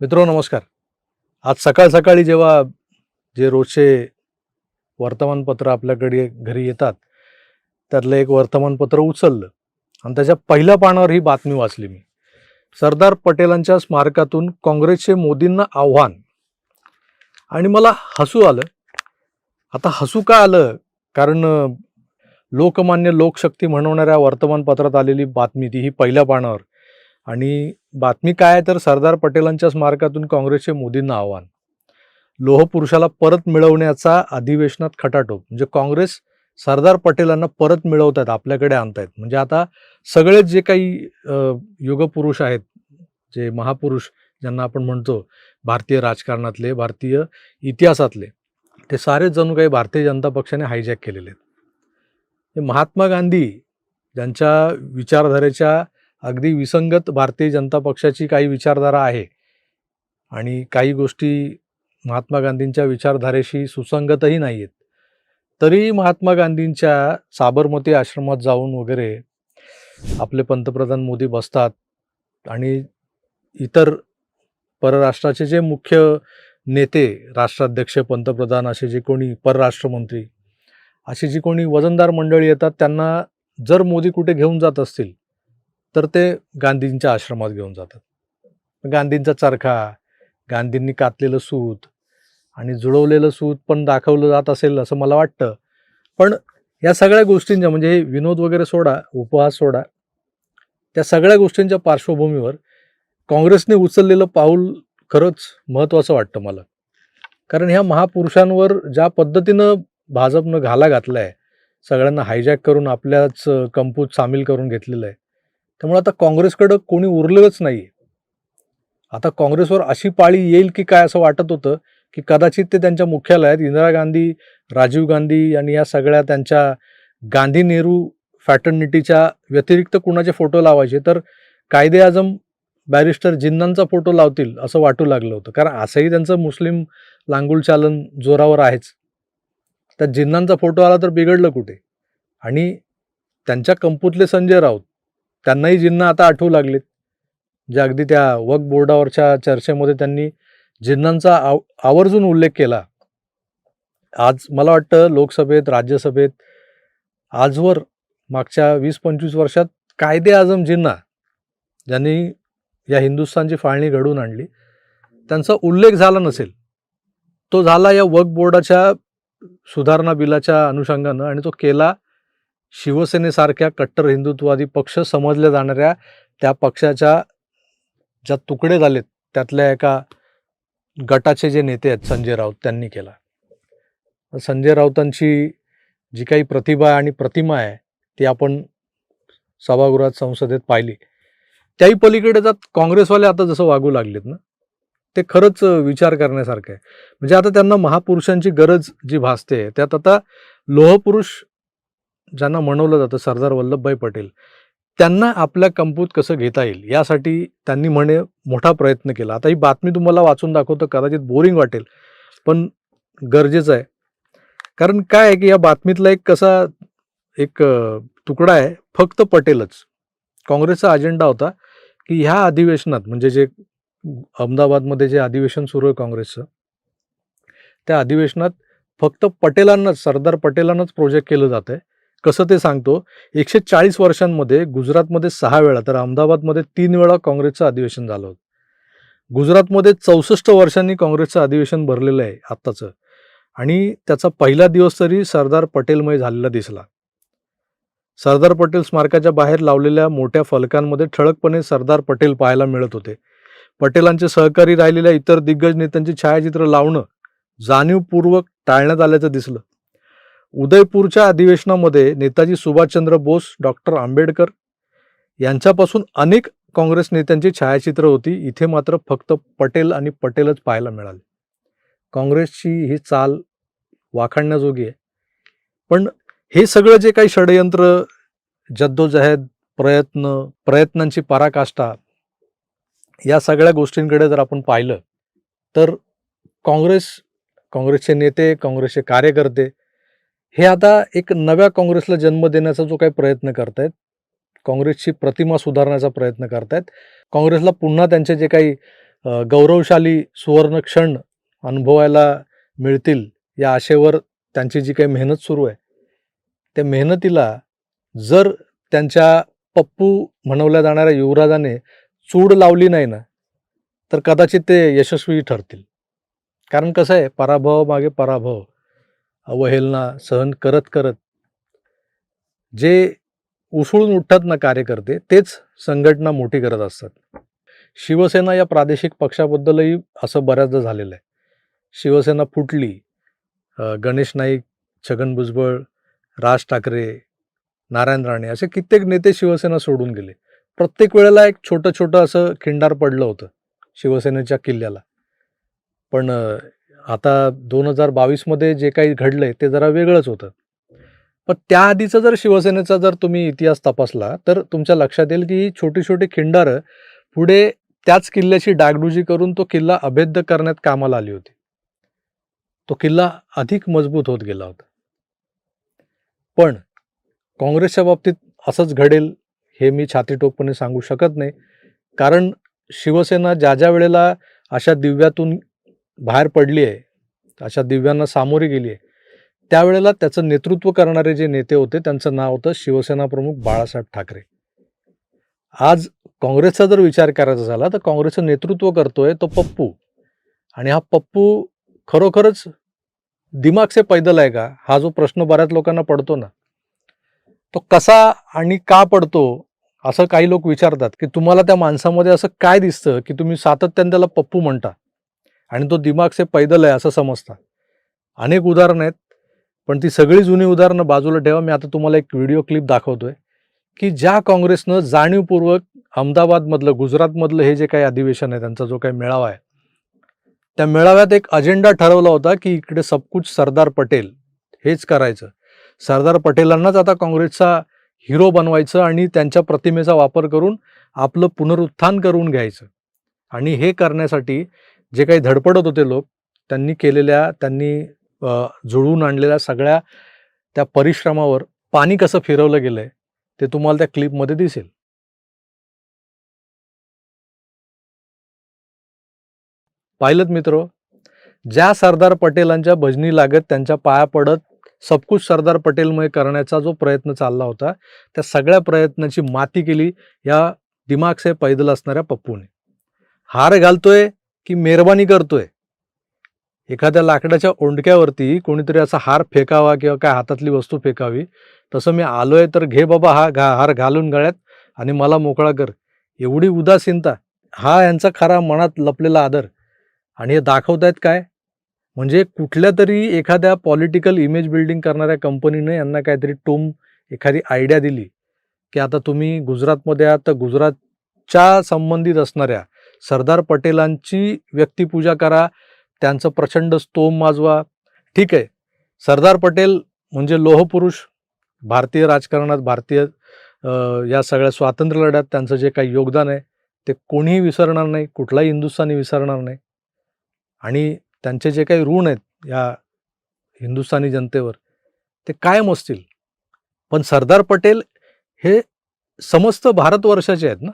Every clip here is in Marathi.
मित्रो नमस्कार. आज सकाळ सकाळी जेव्हा जे रोजचे वर्तमानपत्र आपल्याकडे घरी येतात त्यातलं एक वर्तमानपत्र उचललं आणि त्याच्या पहिल्या पानावर ही बातमी वाचली मी. सरदार पटेलांच्या स्मारकातून काँग्रेसचे मोदींना आव्हान. आणि मला हसू आलं. आता हसू का आलं? कारण लोकमान्य लोकशक्ती म्हणवणाऱ्या वर्तमानपत्रात आलेली बातमी ती ही पहिल्या पानावर. आणि बातमी काय आहे तर सरदार पटेलांच्या स्मारकातून काँग्रेसचे मोदींना आव्हान. लोहपुरुषाला परत मिळवण्याचा अधिवेशनात खटाटोप. म्हणजे काँग्रेस सरदार पटेलांना परत मिळवतात आहेत आपल्याकडे आणतायत. म्हणजे आता सगळेच जे काही युगपुरुष आहेत जे महापुरुष ज्यांना आपण म्हणतो भारतीय राजकारणातले भारतीय इतिहासातले ते सारे जणू काही भारतीय जनता पक्षाने हायजॅक केलेले आहेत. महात्मा गांधी ज्यांच्या विचारधारेच्या अगदी विसंगत भारतीय जनता पक्षाची काही विचारधारा आहे. आणि काही गोष्टी महात्मा गांधींच्या विचारधारेशी सुसंगतही नाही आहेत तरी महात्मा गांधींच्या साबरमती आश्रमात जाऊन वगैरे आपले पंतप्रधान मोदी बसतात आणि इतर परराष्ट्राचे जे मुख्य नेते राष्ट्राध्यक्ष पंतप्रधान असे जे कोणी परराष्ट्रमंत्री अशी जी कोणी वजनदार मंडळी येतात त्यांना जर मोदी कुठे घेऊन जात असतील तर ते गांधींच्या आश्रमात घेऊन जातात. गांधींचा चरखा गांधींनी कातलेलं सूत आणि जुळवलेलं सूत पण दाखवलं जात असेल असं मला वाटतं. पण या सगळ्या गोष्टींच्या म्हणजे हे विनोद वगैरे सोडा उपहास सोडा त्या सगळ्या गोष्टींच्या पार्श्वभूमीवर काँग्रेसने उचललेलं पाऊल खरंच महत्त्वाचं वाटतं मला. कारण ह्या महापुरुषांवर ज्या पद्धतीनं भाजपनं घाला घातला आहे सगळ्यांना हायजॅक करून आपल्याच कंपूत सामील करून घेतलेलं आहे त्यामुळे आता काँग्रेसकडं कोणी उरलेलंच नाही आता काँग्रेसवर अशी पाळी येईल की काय असं वाटत होतं की कदाचित ते त्यांच्या मुख्यालयात इंदिरा गांधी राजीव गांधी आणि या सगळ्या त्यांच्या गांधी नेहरू फॅटर्निटीच्या व्यतिरिक्त कुणाचे फोटो लावायचे? तर कायदे आजम बॅरिस्टर जिन्नांचा फोटो लावतील असं वाटू लागलं होतं. कारण असंही त्यांचं मुस्लिम लांगुल चालन जोरावर आहेच. त्या जिन्नांचा फोटो आला तर बिघडलं कुठे? आणि त्यांच्या कंपूतले संजय राऊत त्यांनाही जिन्ना आता आठवू लागलेत. जे अगदी त्या वक बोर्डावरच्या चर्चेमध्ये त्यांनी जिन्नांचा आव आवर्जून उल्लेख केला. आज मला वाटतं लोकसभेत राज्यसभेत आजवर मागच्या वीस पंचवीस वर्षात कायदे आजम जिन्ना ज्यांनी या हिंदुस्थानची फाळणी घडवून आणली. त्यांचा उल्लेख झाला नसेल. तो झाला या वक बोर्डाच्या सुधारणा बिलाच्या अनुषंगानं आणि तो केला शिवसेनेसारख्या कट्टर हिंदुत्ववादी पक्ष समजल्या जाणाऱ्या त्या पक्षाच्या ज्या तुकडे झालेत त्यातल्या एका गटाचे जे नेते आहेत संजय राऊत त्यांनी केला. संजय राऊतांची जी काही प्रतिभा आणि प्रतिमा आहे ती आपण सभागृहात संसदेत पाहिली. त्याही पलीकडे जात काँग्रेसवाले आता जसं वागू लागलेत ना ते खरंच विचार करण्यासारखं आहे. म्हणजे आता त्यांना महापुरुषांची गरज जी भासते त्यात आता लोहपुरुष ज्यांना म्हणवलं जातं सरदार वल्लभभाई पटेल त्यांना आपल्या कंपूत कसं घेता येईल? यासाठी त्यांनी म्हणे मोठा प्रयत्न केला. आता ही बातमी तुम्हाला वाचून दाखवतं कदाचित बोरिंग वाटेल पण गरजेचं आहे. कारण काय आहे की या बातमीतला एक कसा एक तुकडा आहे फक्त पटेलच. काँग्रेसचा अजेंडा होता की ह्या अधिवेशनात म्हणजे जे अहमदाबादमध्ये जे अधिवेशन सुरू आहे काँग्रेसचं त्या अधिवेशनात फक्त पटेलांनाच सरदार पटेलांनाच प्रोजेक्ट केलं जात आहे कसं ते सांगतो? एकशे चाळीस वर्षांमध्ये गुजरातमध्ये सहा वेळा तर अहमदाबादमध्ये तीन वेळा काँग्रेसचं अधिवेशन झालं होतं. गुजरातमध्ये चौसष्ट वर्षांनी काँग्रेसचं अधिवेशन भरलेलं आहे आत्ताचं. आणि त्याचा पहिला दिवस तरी सरदार पटेलमय झालेला दिसला. सरदार पटेल स्मारकाच्या बाहेर लावलेल्या मोठ्या फलकांमध्ये ठळकपणे सरदार पटेल पाहायला मिळत होते. पटेलांचे सहकारी राहिलेल्या इतर दिग्गज नेत्यांची छायाचित्र लावणं जाणीवपूर्वक टाळण्यात आल्याचं दिसलं. उदयपूरच्या अधिवेशनामध्ये नेताजी सुभाषचंद्र बोस डॉक्टर आंबेडकर यांच्यापासून अनेक काँग्रेस नेत्यांची छायाचित्र होती. इथे मात्र फक्त पटेल आणि पटेलच पाहायला मिळाले. काँग्रेसची ही चाल वाखाणण्याजोगी आहे. पण हे सगळं जे काही षडयंत्र जद्दोजहद प्रयत्न प्रयत्नांची पराकाष्ठा या सगळ्या गोष्टींकडे जर आपण पाहिलं तर काँग्रेस काँग्रेसचे नेते काँग्रेसचे कार्यकर्ते हे आता एक नव्या काँग्रेसला जन्म देण्याचा जो काही प्रयत्न करतायत काँग्रेसची प्रतिमा सुधारण्याचा प्रयत्न करतायत काँग्रेसला पुन्हा त्यांचे जे काही गौरवशाली सुवर्ण क्षण अनुभवायला मिळतील या आशेवर त्यांची जी काही मेहनत सुरू आहे त्या मेहनतीला जर त्यांच्या पप्पू म्हणवल्या जाणाऱ्या युवराजाने चूड लावली नाही ना तर कदाचित ते यशस्वी ठरतील. कारण कसं आहे पराभवागे पराभव. अवहेलना सहन करत करत जे उसळून उठतात ना कार्यकर्ते तेच संघटना मोठी करत असतात. शिवसेना या प्रादेशिक पक्षाबद्दलही असं बऱ्याचदा झालेलं आहे. शिवसेना फुटली गणेश नाईक छगन भुजबळ राज ठाकरे नारायण राणे असे कित्येक नेते शिवसेना सोडून गेले. प्रत्येक वेळेला एक छोटं छोटं असं खिंडार पडलं होतं शिवसेनेच्या किल्ल्याला. पण आता दोन हजार बावीसमध्ये जे काही घडलंय ते जरा वेगळंच होतं. पण त्याआधीचा जर शिवसेनेचा जर तुम्ही इतिहास तपासला तर तुमच्या लक्षात येईल की ही छोटी छोटी खिंडारं पुढे त्याच किल्ल्याची डागडुजी करून तो किल्ला अभेद्य करण्यात कामाला आली होती. तो किल्ला अधिक मजबूत होत गेला होता. पण काँग्रेसच्या बाबतीत असंच घडेल हे मी छातीटोकपणे सांगू शकत नाही. कारण शिवसेना ज्या ज्या वेळेला अशा दिव्यातून बाहेर पडली आहे अशा दिव्यांना सामोरी गेली आहे. त्यावेळेला त्याचं नेतृत्व करणारे जे नेते होते त्यांचं नाव होतं शिवसेना प्रमुख बाळासाहेब ठाकरे. आज काँग्रेसचा जर विचार करायचा झाला तर काँग्रेसचं नेतृत्व करतोय तो पप्पू. आणि हा पप्पू खरोखरच दिमाग से पैदल आहे का? हा जो प्रश्न बऱ्याच लोकांना पडतो ना. तो कसा आणि का पडतो असं काही लोक विचारतात की तुम्हाला त्या माणसामध्ये असं काय दिसतं की तुम्ही सातत्याने त्याला पप्पू म्हणता? आणि तो दिमाग से पैदल आहे असं समजतात. अनेक उदाहरणं आहेत पण ती सगळी जुनी उदाहरणं बाजूला ठेवा. मी आता तुम्हाला एक व्हिडिओ क्लिप दाखवतोय की ज्या काँग्रेसनं जाणीवपूर्वक अहमदाबादमधलं गुजरातमधलं हे जे काही अधिवेशन आहे त्यांचा जो काही मेळावा आहे त्या मेळाव्यात एक अजेंडा ठरवला होता की इकडे सबकुच सरदार पटेल हेच करायचं. सरदार पटेलांनाच आता काँग्रेसचा हिरो बनवायचं आणि त्यांच्या प्रतिमेचा वापर करून आपलं पुनरुत्थान करून घ्यायचं. आणि हे करण्यासाठी जे काही धडपडत होते लोक त्यांनी केलेल्या त्यांनी जुळवून आणलेल्या सगळ्या त्या परिश्रमावर पाणी कसं फिरवलं गेलंय ते तुम्हाला त्या क्लिपमध्ये दिसेल. पाहिलं मित्र ज्या सरदार पटेलांच्या भजनी लागत त्यांच्या पाया पडत सबकुश सरदार पटेलमय करण्याचा जो प्रयत्न चालला होता त्या सगळ्या प्रयत्नाची माती केली या दिमाग से पैदल असणाऱ्या पप्पूने. हार घालतोय की मेहरबानी करतोय. एखाद्या लाकडाच्या ओंडक्यावरती कोणीतरी असा हार फेकावा किंवा काय हातातली वस्तू फेकावी तसं मी आलोय तर घे बाबा हा घा हार घालून गळ्यात आणि मला मोकळा कर. एवढी उदासीनता. हा यांचा खरा मनात लपलेला आदर. आणि हे दाखवतायत काय? म्हणजे कुठल्या तरी एखाद्या पॉलिटिकल इमेज बिल्डिंग करणाऱ्या कंपनीने यांना काहीतरी टोम एखादी आयडिया दिली की आता तुम्ही गुजरातमध्ये आहात तर गुजरातच्या संबंधित असणाऱ्या सरदार पटेलांची व्यक्तिपूजा करा त्यांचं प्रचंड स्तोम माजवा. ठीक आहे. सरदार पटेल म्हणजे लोहपुरुष भारतीय राजकारणात भारतीय या सगळ्या स्वातंत्र्य लढ्यात त्यांचं जे काही योगदान आहे ते कोणीही विसरणार नाही कुठलाही हिंदुस्थानी विसरणार नाही. आणि त्यांचे जे काही ऋण आहेत या हिंदुस्थानी जनतेवर ते कायम असतील. पण सरदार पटेल हे समस्त भारतवर्षाचे आहेत ना?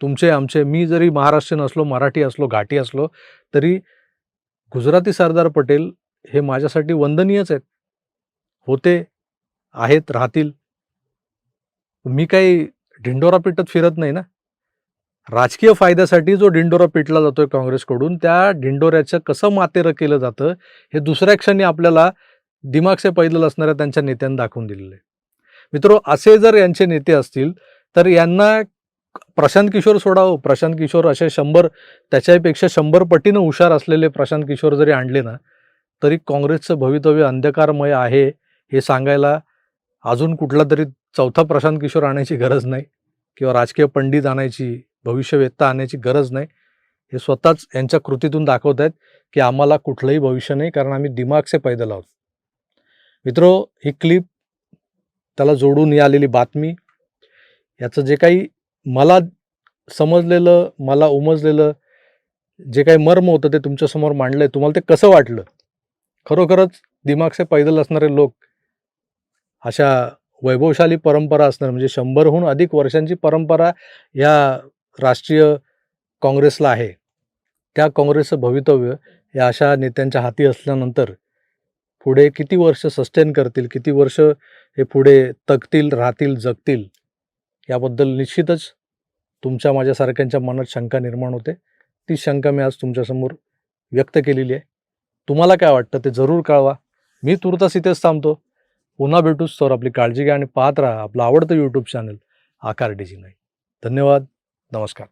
तुमचे आमचे मी जरी महाराष्ट्रीयन असलो मराठी असलो घाटी असलो तरी गुजराती सरदार पटेल हे माझ्यासाठी वंदनीयच आहेत. होते आहेत राहतील. मी काही ढिंडोरा पिटत फिरत नाही ना. राजकीय फायद्यासाठी जो ढिंडोरा पिटला जातोय काँग्रेसकडून त्या ढिंडोऱ्याचं कसं मातेरं केलं जातं हे दुसऱ्या क्षणी आपल्याला दिमागसे पैदल असणाऱ्या त्यांच्या नेत्यांनी दाखवून दिलेलं आहे. मित्रो असे जर यांचे नेते असतील तर यांना प्रशांत किशोर सोडावं. प्रशांत किशोर असे शंभर त्याच्यापेक्षा शंभर पटीनं हुशार असलेले प्रशांत किशोर जरी आणले ना तरी काँग्रेसचं भवितव्य अंधकारमय आहे हे सांगायला अजून कुठला तरी चौथा प्रशांत किशोर आणायची गरज नाही किंवा राजकीय पंडित आणायची भविष्यवेत्ता आणायची गरज नाही. हे स्वतःच यांच्या कृतीतून दाखवत आहेत की आम्हाला कुठलंही भविष्य नाही कारण आम्ही दिमागचे पैदल आहोत. मित्रो ही क्लिप त्याला जोडून आलेली बातमी याचं जे काही मला समजलेलं मला उमजलेलं जे काही मर्म होतं ते तुमच्यासमोर मांडलंय तुम्हाला ते कसं वाटलं? खरोखरच दिमागसे पैदल असणारे लोक अशा वैभवशाली परंपरा असणार म्हणजे शंभरहून अधिक वर्षांची परंपरा या राष्ट्रीय काँग्रेसला आहे. त्या काँग्रेसचं भवितव्य या अशा नेत्यांच्या हाती असल्यानंतर पुढे किती वर्ष सस्टेन करतील किती वर्ष हे पुढे तगतील राहतील जगतील? याबद्दल निश्चितच तुमच्या माझ्यासारख्यांच्या मनात शंका निर्माण होते. ती शंका मी आज तुमच्यासमोर व्यक्त केलेली आहे. तुम्हाला काय वाटतं ते जरूर कळवा. मी तुर्तास इथेच थांबतो. पुन्हा भेटूच तर आपली काळजी घ्या आणि पाहत राहा आपलं आवडतं यूट्यूब चॅनल आकार डिजी नाही धन्यवाद. नमस्कार.